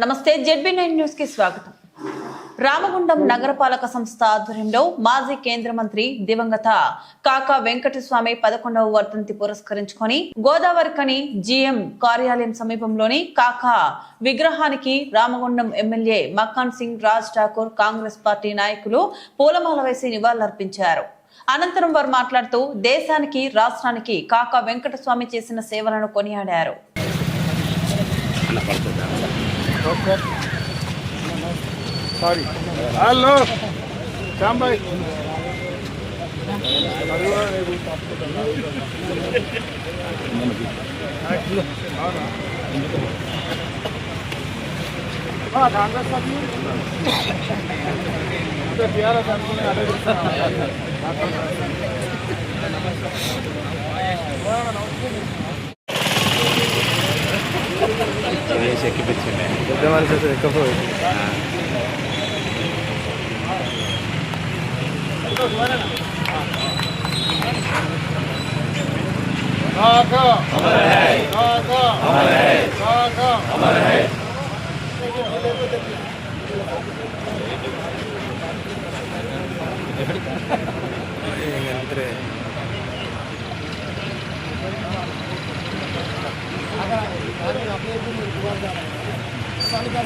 నమస్తే ZB nine న్యూస్కి స్వాగతం. రామగుండం నగరపాలక సంస్థ ఆధ్వర్యంలో మాజీ కేంద్ర మంత్రి దివంగత కాకా వెంకటస్వామి పదకొండవ వర్ధంతి పురస్కరించుకొని గోదావరికని జిఎం కార్యాలయం సమీపంలోని కాకా విగ్రహానికి రామగుండం ఎమ్మెల్యే మక్కాన్ సింగ్ రాజ్ ఠాకూర్ కాంగ్రెస్ పార్టీ నాయకులు పూలమాల వేసి నివాళులర్పించారు. అనంతరం వారు మాట్లాడుతూ దేశానికి రాష్ట్రానికి కాకా వెంకటస్వామి చేసిన సేవలను కొనియాడారు. సారీ హలో శాంబాయ్ కాంగ్రెస్ పార్టీ అంటే టీఆర్ఎస్ అనుకునే అదే is a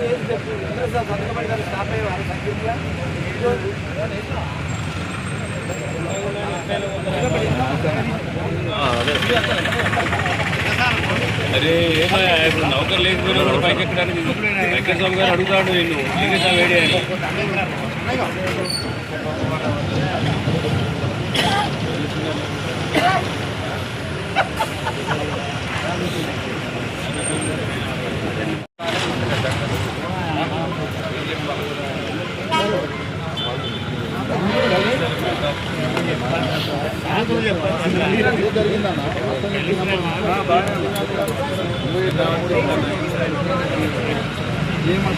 వేసి ఎక్కిపించండి పెద్ద మనిషి అయితే ఎక్కపోయి కాకా కాకా కాకా అరే ఏమయ్యా ఇప్పుడు నౌకర్ లేకపోయినా కూడా పైకి ఎక్కడానికి వెంకటస్వామి గారు అడుగుతాడు నేను లింగేశా వేడి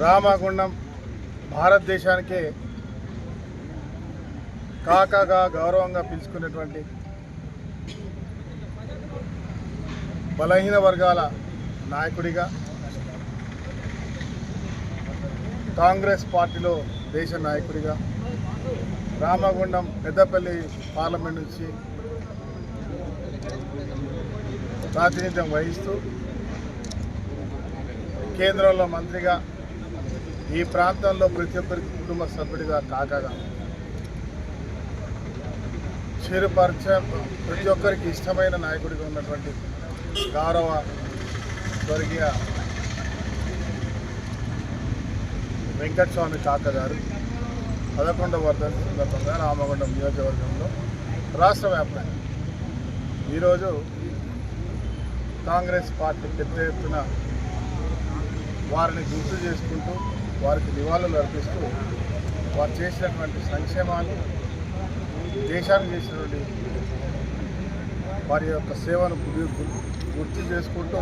రామగుండం భారతదేశానికే కాకాగా గౌరవంగా పిలుచుకునేటువంటి బలహీన వర్గాల నాయకుడిగా కాంగ్రెస్ పార్టీలో దేశ నాయకుడిగా రామగుండం పెద్దపల్లి పార్లమెంట్ నుంచి ప్రాతినిధ్యం వహిస్తూ కేంద్రంలో మంత్రిగా ఈ ప్రాంతంలో ప్రతి ఒక్కరి కుటుంబ సభ్యుడిగా కాకగా చిరుపరిచ ప్రతి ఒక్కరికి ఇష్టమైన నాయకుడిగా ఉన్నటువంటి గౌరవ స్వర్గీయ వెంకటస్వామి కాకగారు పదకొండవ వర్ధంతి సందర్భంగా రామగుండం నియోజకవర్గంలో రాష్ట్ర వ్యాప్తంగా. ఈరోజు కాంగ్రెస్ పార్టీ పెద్ద ఎత్తున వారిని గుర్తు చేసుకుంటూ వారికి నివాళులు అర్పిస్తూ వారు చేసినటువంటి సంక్షేమాలు దేశానికి చేసినటువంటి వారి యొక్క సేవను గుర్తు చేసుకుంటూ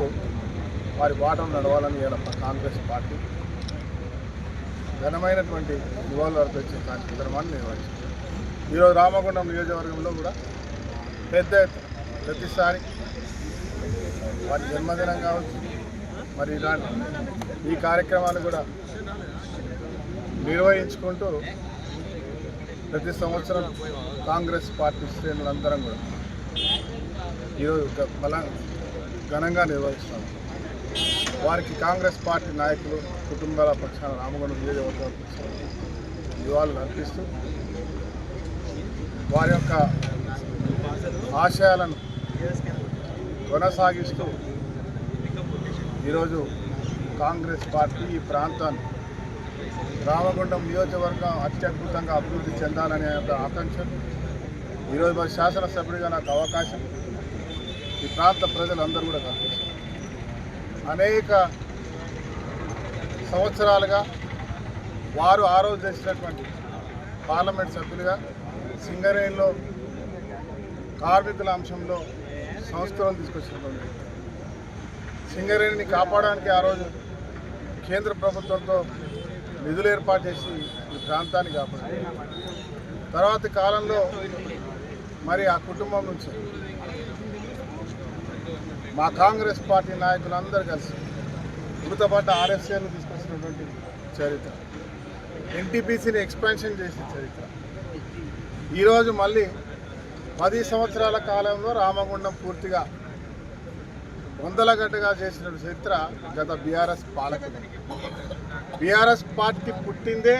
వారి బాటలు నడవాలని ఇలా కాంగ్రెస్ పార్టీ ఘనమైనటువంటి నివాళులు అర్పించే కార్యక్రమాన్ని నిర్వహించింది ఈరోజు రామగుండం నియోజకవర్గంలో కూడా పెద్ద ప్రతిసారి వారి జన్మదినం కావచ్చు మరి ఇలాంటి ఈ కార్యక్రమాలు కూడా నిర్వహించుకుంటూ ప్రతి సంవత్సరం కాంగ్రెస్ పార్టీ శ్రేణులందరం కూడా ఈరోజు గ- బల ఘనంగా నిర్వహిస్తాము వారికి కాంగ్రెస్ పార్టీ నాయకులు కుటుంబాల పక్షాన రామగుండం నియోజకవర్గ పక్షాన నివాళులు అర్పిస్తూ వారి యొక్క ఆశయాలను కొనసాగిస్తూ ఈరోజు కాంగ్రెస్ పార్టీ ఈ ప్రాంతాన్ని రామగుండం నియోజకవర్గం అత్యద్భుతంగా అభివృద్ధి చెందాలనే ఒక ఆకాంక్ష. ఈరోజు మరి శాసనసభ్యుడిగా నాకు అవకాశం. ఈ ప్రాంత ప్రజలందరూ కూడా కల్పించారు అనేక సంవత్సరాలుగా వారు ఆ రోజు చేసినటువంటి పార్లమెంట్ సభ్యులుగా సింగరేణిలో కార్మికుల అంశంలో సంస్కరణ తీసుకొచ్చినటువంటి సింగరేణిని కాపాడడానికి ఆ రోజు కేంద్ర ప్రభుత్వంతో నిధులు ఏర్పాటు చేసి ఈ ప్రాంతాన్ని కాపాడారు. తర్వాత కాలంలో మరి ఆ కుటుంబం నుంచి మా కాంగ్రెస్ పార్టీ నాయకులందరూ కలిసి మృతపడ్డ ఆర్ఎస్ఏను తీసుకొచ్చినటువంటి చరిత్ర. ఎన్టీపీసీని ఎక్స్పాన్షన్ చేసిన చరిత్ర. ఈరోజు మళ్ళీ పది సంవత్సరాల కాలంలో రామగుండం పూర్తిగా వందలగడ్డగా చేసిన చరిత్ర గత బీఆర్ఎస్ పాలకులు. బీఆర్ఎస్ పార్టీ పుట్టిందే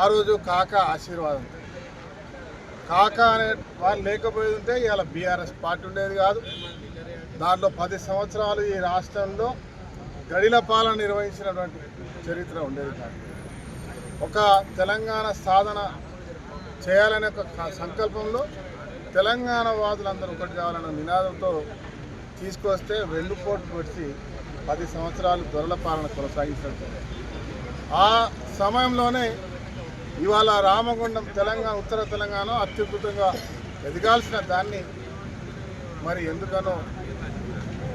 ఆ రోజు కాక ఆశీర్వాదం కాక అనే వాళ్ళు లేకపోయి ఉంటే ఇవాళ బీఆర్ఎస్ పార్టీ ఉండేది కాదు. దాంట్లో పది సంవత్సరాలు ఈ రాష్ట్రంలో గడిల పాలన నిర్వహించినటువంటి చరిత్ర ఉండేది కాదు. ఒక తెలంగాణ సాధన చేయాలనే ఒక సంకల్పంలో తెలంగాణ వాదులందరూ ఒకటి కావాలన్న నినాదంతో తీసుకొస్తే రెండు కోట్లు పెట్టి పది సంవత్సరాలు దొరల పాలన కొనసాగించడం ఆ సమయంలోనే ఇవాళ రామగుండం తెలంగాణ ఉత్తర తెలంగాణ అత్యద్భుతంగా ఎదగాల్సిన దాన్ని మరి ఎందుకనో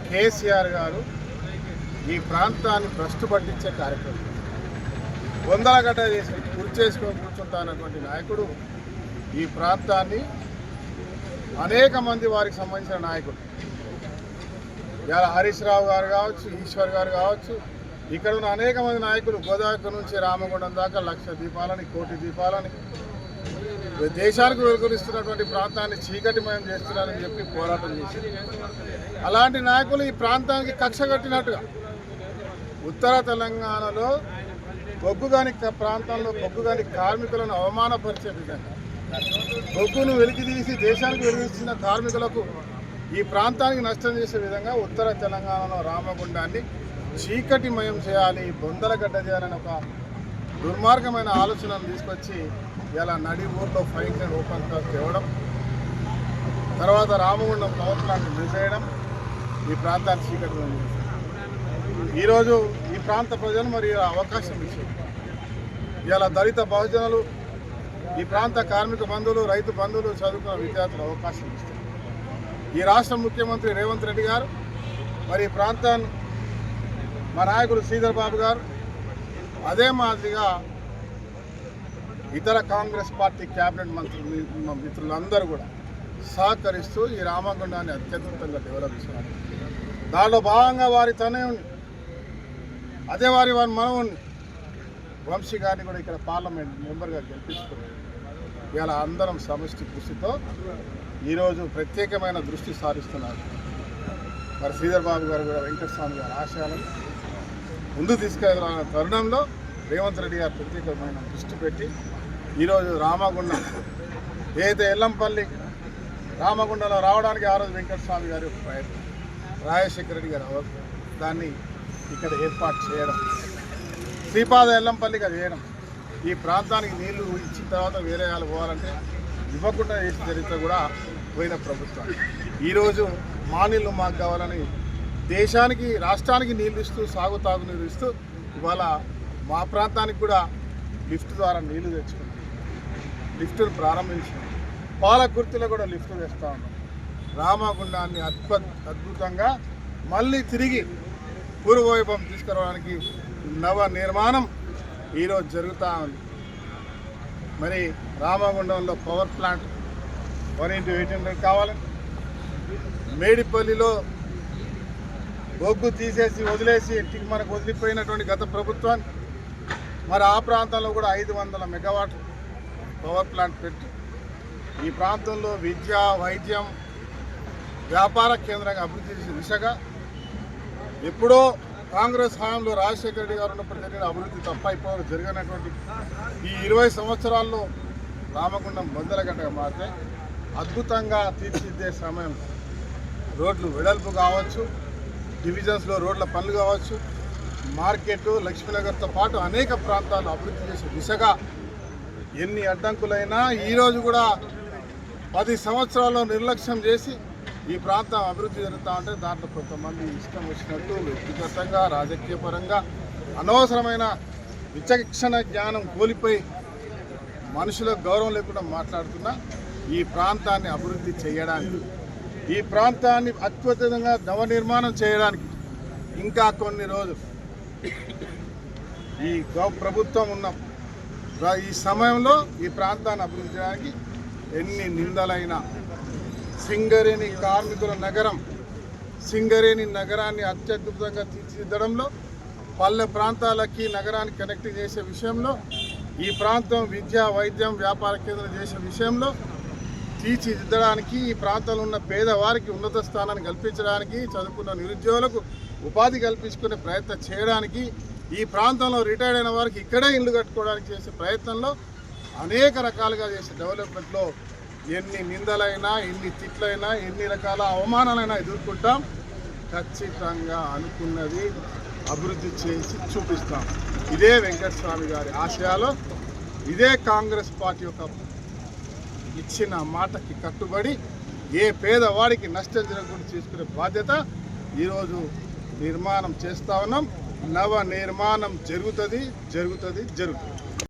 కేసీఆర్ గారు ఈ ప్రాంతాన్ని భ్రష్టు పట్టించే కార్యక్రమం. వందల గట్ట చేసి గుర్తు చేసుకొని కూర్చుంటానటువంటి నాయకుడు ఈ ప్రాంతాన్ని అనేక మంది వారికి సంబంధించిన నాయకుడు. ఇలా హరీష్ రావు గారు కావచ్చు ఈశ్వర్ గారు కావచ్చు ఇక్కడ ఉన్న అనేక మంది నాయకులు గోదావరి నుంచి రామగుండం దాకా లక్ష దీపాలని కోటి దీపాలని దేశానికి వెలుగురిస్తున్నటువంటి ప్రాంతాన్ని చీకటిమయం చేస్తున్నారని చెప్పి పోరాటం చేశారు. అలాంటి నాయకులు ఈ ప్రాంతానికి కక్ష కట్టినట్టుగా ఉత్తర తెలంగాణలో బొగ్గుగాని ప్రాంతంలో బొగ్గుగాని కార్మికులను అవమానపరిచే విధంగా బొగ్గును వెలికితీసి దేశానికి వెలిగిస్తున్న కార్మికులకు ఈ ప్రాంతానికి నష్టం చేసే విధంగా ఉత్తర తెలంగాణలో రామగుండాన్ని చీకటిమయం చేయాలి బొందలగడ్డ చేయాలని ఒక దుర్మార్గమైన ఆలోచనను తీసుకొచ్చి ఇలా నడి ఊర్లో ఫైన్ అండ్ ఓపెన్ కాస్ట్ తేవడం తర్వాత రామగుండం పవర్ ప్లాంట్ మూసేయడం ఈ ప్రాంతాన్ని చీకటిమయం చేశారు ఈరోజు ఈ ప్రాంత ప్రజలు మరి అవకాశం ఇచ్చారు. ఇలా దళిత బహుజనులు ఈ ప్రాంత కార్మిక బంధువులు రైతు బంధువులు చదువుకున్న విద్యార్థులు అవకాశం ఇస్తారు ఈ రాష్ట్ర ముఖ్యమంత్రి రేవంత్ రెడ్డి గారు మరి ఈ ప్రాంతాన్ని మా నాయకుడు శ్రీధర్ బాబు గారు అదే మాదిరిగా ఇతర కాంగ్రెస్ పార్టీ క్యాబినెట్ మంత్రులు మిత్రులందరూ కూడా సహకరిస్తూ ఈ రామగుండాన్ని అత్యద్భుతంగా డెవలప్ చేస్తున్నారు. దానిలో భాగంగా వారి తనయుని అదే వారి వారి మనవుని వంశీ గారిని కూడా ఇక్కడ పార్లమెంట్ మెంబర్గా గెలిపించుకున్నారు. ఇలా అందరం సమష్టి కృషితో ఈరోజు ప్రత్యేకమైన దృష్టి సారిస్తున్నారు. మరి శ్రీధర్ బాబు గారు కూడా వెంకటస్వామి గారి ఆశయాలను ముందు తీసుకెళ్ళాలన్న తరుణంలో రేవంత్ రెడ్డి గారు ప్రత్యేకమైన దృష్టి పెట్టి ఈరోజు రామగుండం ఏదైతే ఎల్లంపల్లి రామగుండంలో రావడానికి ఆ రోజు వెంకటస్వామి గారి ప్రయత్నం. రాజశేఖర రెడ్డి గారు దాన్ని ఇక్కడ ఏర్పాటు చేయడం. శ్రీపాద ఎల్లంపల్లిగా చేయడం. ఈ ప్రాంతానికి నీళ్ళు ఇచ్చిన తర్వాత వేరే వాళ్ళు పోవాలంటే ఇవ్వకుండా చేసిన చరిత్ర కూడా పోయిన ప్రభుత్వం. ఈరోజు మా నీళ్ళు మాకు కావాలని దేశానికి రాష్ట్రానికి నీళ్ళు ఇస్తూ సాగు తాగు ఇస్తూ ఇవాళ మా ప్రాంతానికి కూడా లిఫ్ట్ ద్వారా నీళ్ళు తెచ్చుకున్నాం. లిఫ్ట్ను ప్రారంభించాం. పాలకుర్తిలో కూడా లిఫ్ట్ తెస్తా ఉన్నాం. రామగుండాన్ని అద్భుత అద్భుతంగా మళ్ళీ తిరిగి పూర్వవైభవం తీసుకురావడానికి నవ నిర్మాణం ఈరోజు జరుగుతూ ఉంది. మరి రామగుండంలో power plant one into eight hundred కావాలి. మేడిపల్లిలో బొగ్గు తీసేసి వదిలేసి ఇంటికి మనకు వదిలిపోయినటువంటి గత ప్రభుత్వాన్ని మరి ఆ ప్రాంతంలో కూడా ఐదు వందల మెగావాట్ పవర్ ప్లాంట్ పెట్టి ఈ ప్రాంతంలో విద్య వైద్యం వ్యాపార కేంద్రంగా అభివృద్ధి చేసే దిశగా ఎప్పుడో కాంగ్రెస్ హయాంలో రాజశేఖర రెడ్డి గారు ఉన్నప్పుడు జరిగిన అభివృద్ధి తప్ప ఇప్పుడు జరిగినటువంటి ఈ ఇరవై సంవత్సరాల్లో రామగుండం బొందలగడ్డగా మారితే అద్భుతంగా తీర్చిదిద్దే సమయం. రోడ్లు వెడల్పు కావచ్చు. డివిజన్స్లో రోడ్ల పనులు కావచ్చు మార్కెట్ లక్ష్మీనగర్తో పాటు అనేక ప్రాంతాలు అభివృద్ధి చేసే దిశగా ఎన్ని అడ్డంకులైనా ఈరోజు కూడా పది సంవత్సరాల్లో నిర్లక్ష్యం చేసి ఈ ప్రాంతం అభివృద్ధి జరుగుతూ ఉంటే దాంట్లో కొంతమంది ఇష్టం వచ్చినట్టు వ్యక్తిగతంగా రాజకీయ పరంగా అనవసరమైన విచక్షణ జ్ఞానం కోల్పోయి మనుషులకు గౌరవం లేకుండా మాట్లాడుతున్నా ఈ ప్రాంతాన్ని అభివృద్ధి చేయడానికి ఈ ప్రాంతాన్ని అత్యుతంగా నవనిర్మాణం చేయడానికి ఇంకా కొన్ని రోజులు ఈ ప్రభుత్వం ఉన్న ఈ సమయంలో ఈ ప్రాంతాన్ని అభివృద్ధి చేయడానికి ఎన్ని నిందలైనా సింగరేణి కార్మికుల నగరం సింగరేణి నగరాన్ని అత్యద్భుతంగా తీర్చిదిద్దడంలో పల్లె ప్రాంతాలకి నగరాన్ని కనెక్ట్ చేసే విషయంలో ఈ ప్రాంతం విద్య వైద్యం వ్యాపార కేంద్రం చేసే విషయంలో తీర్చిదిద్దడానికి ఈ ప్రాంతంలో ఉన్న పేదవారికి ఉన్నత స్థానాన్ని కల్పించడానికి చదువుకున్న నిరుద్యోగులకు ఉపాధి కల్పించుకునే ప్రయత్నం చేయడానికి ఈ ప్రాంతంలో రిటైర్డ్ అయిన వారికి ఇక్కడే ఇల్లు కట్టుకోవడానికి చేసే ప్రయత్నంలో అనేక రకాలుగా చేసే డెవలప్మెంట్లో ఎన్ని నిందలైనా ఎన్ని తిట్లైనా ఎన్ని రకాల అవమానాలైనా ఎదుర్కొంటాం. ఖచ్చితంగా అనుకున్నది అభివృద్ధి చేసి చూపిస్తాం. ఇదే వెంకటస్వామి గారి ఆశయాలు. ఇదే కాంగ్రెస్ పార్టీ యొక్క ఇచ్చిన మాటకి కట్టుబడి ఏ పేదవాడికి నష్టం జరగకుండా తీసుకునే బాధ్యత ఈరోజు నిర్మాణం చేస్తా ఉన్నాం. నవ నిర్మాణం జరుగుతుంది జరుగుతుంది జరుగుతుంది.